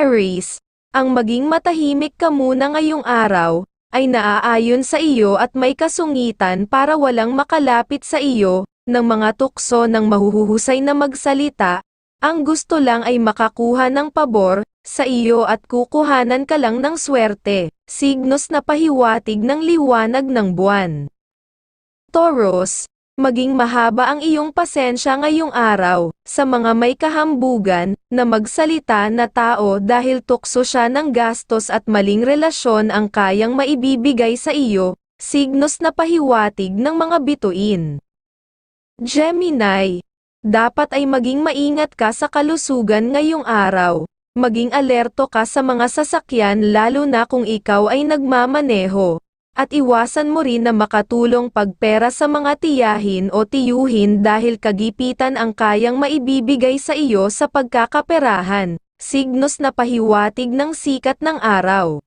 Aries, ang maging matahimik ka muna ngayong araw, ay naaayon sa iyo at may kasungitan para walang makalapit sa iyo, ng mga tukso ng mahuhusay na magsalita, ang gusto lang ay makakuha ng pabor, sa iyo at kukuhanan ka lang ng swerte, signos na pahiwatig ng liwanag ng buwan. Taurus, maging mahaba ang iyong pasensya ngayong araw, sa mga may kahambugan, na magsalita na tao dahil tukso siya ng gastos at maling relasyon ang kayang maibibigay sa iyo, signos na pahiwatig ng mga bituin. Gemini, dapat ay maging maingat ka sa kalusugan ngayong araw. Maging alerto ka sa mga sasakyan lalo na kung ikaw ay nagmamaneho. At iwasan mo rin na makatulong pagpera sa mga tiyahin o tiyuhin dahil kagipitan ang kayang maibibigay sa iyo sa pagkakaperahan, signos na pahiwatig ng sikat ng araw.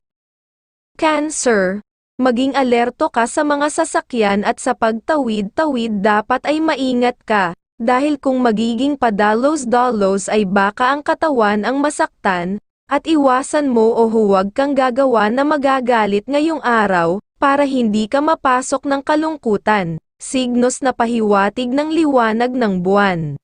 Cancer, maging alerto ka sa mga sasakyan at sa pagtawid-tawid dapat ay maingat ka, dahil kung magiging padalos-dalos ay baka ang katawan ang masaktan, at iwasan mo o huwag kang gagawa na magagalit ngayong araw, para hindi ka mapasok ng kalungkutan, signos na pahiwatig ng liwanag ng buwan.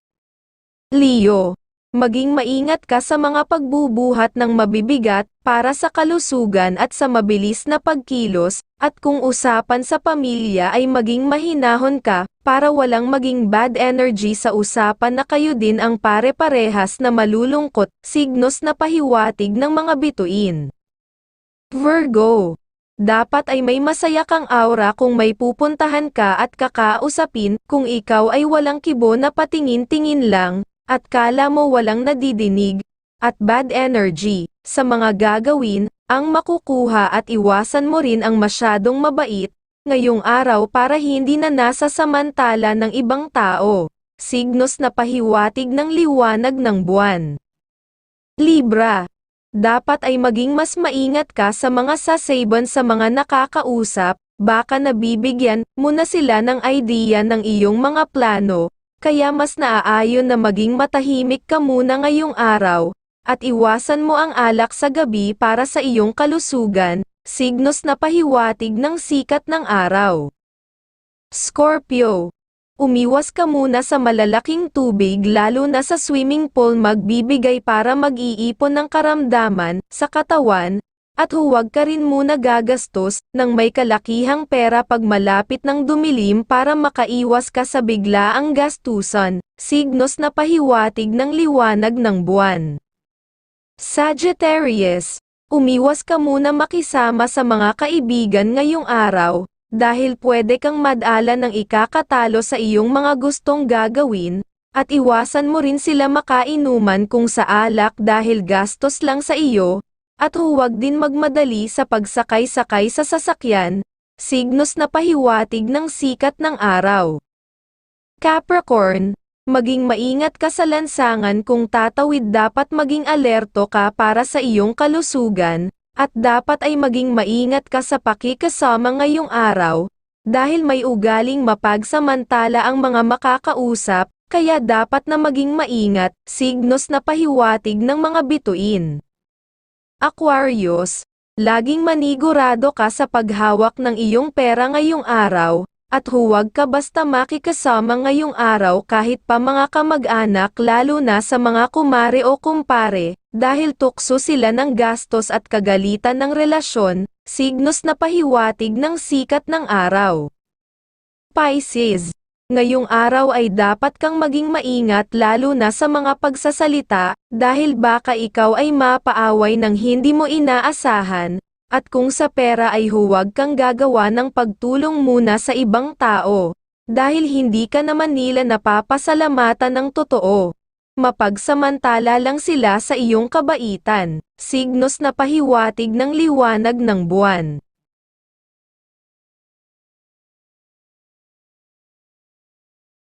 Leo, maging maingat ka sa mga pagbubuhat ng mabibigat, para sa kalusugan at sa mabilis na pagkilos, at kung usapan sa pamilya ay maging mahinahon ka, para walang maging bad energy sa usapan na kayo din ang pare-parehas na malulungkot, signos na pahiwatig ng mga bituin. Virgo, dapat ay may masaya kang aura kung may pupuntahan ka at kakausapin, kung ikaw ay walang kibo na patingin-tingin lang, at kala mo walang nadidinig, at bad energy, sa mga gagawin, ang makukuha at iwasan mo rin ang masyadong mabait, ngayong araw para hindi na nasa samantala ng ibang tao, signos na pahiwatig ng liwanag ng buwan. Libra, dapat ay maging mas maingat ka sa mga sasaban sa mga nakakausap, baka nabibigyan mo na sila ng idea ng iyong mga plano, kaya mas naaayon na maging matahimik ka muna ngayong araw, at iwasan mo ang alak sa gabi para sa iyong kalusugan, signos na pahiwatig ng sikat ng araw. Scorpio, umiwas ka muna sa malalaking tubig lalo na sa swimming pool magbibigay para mag-iipon ng karamdaman sa katawan, at huwag ka rin muna gagastos ng may kalakihang pera pag malapit ng dumilim para makaiwas ka sa biglaang gastusan, signos na pahiwatig ng liwanag ng buwan. Sagittarius, umiwas ka muna makisama sa mga kaibigan ngayong araw, dahil pwede kang madala ng ikakatalo sa iyong mga gustong gagawin, at iwasan mo rin sila makainuman kung sa alak dahil gastos lang sa iyo, at huwag din magmadali sa pagsakay-sakay sa sasakyan, signos na pahiwatig ng sikat ng araw. Capricorn, maging maingat ka sa lansangan kung tatawid dapat maging alerto ka para sa iyong kalusugan, at dapat ay maging maingat ka sa pakikasama ngayong araw, dahil may ugaling mapagsamantala ang mga makakausap, kaya dapat na maging maingat, signos na pahiwatig ng mga bituin. Aquarius, laging manigurado ka sa paghawak ng iyong pera ngayong araw, at huwag ka basta makikasama ngayong araw kahit pa mga kamag-anak lalo na sa mga kumare o kumpare, dahil tukso sila ng gastos at kagalitan ng relasyon, signos na pahiwatig ng sikat ng araw. Pisces, ngayong araw ay dapat kang maging maingat lalo na sa mga pagsasalita, dahil baka ikaw ay mapaaway ng hindi mo inaasahan, at kung sa pera ay huwag kang gagawa ng pagtulong muna sa ibang tao, dahil hindi ka naman nila napapasalamatan ng totoo. Mapagsamantala lang sila sa iyong kabaitan, signos na pahiwatig ng liwanag ng buwan.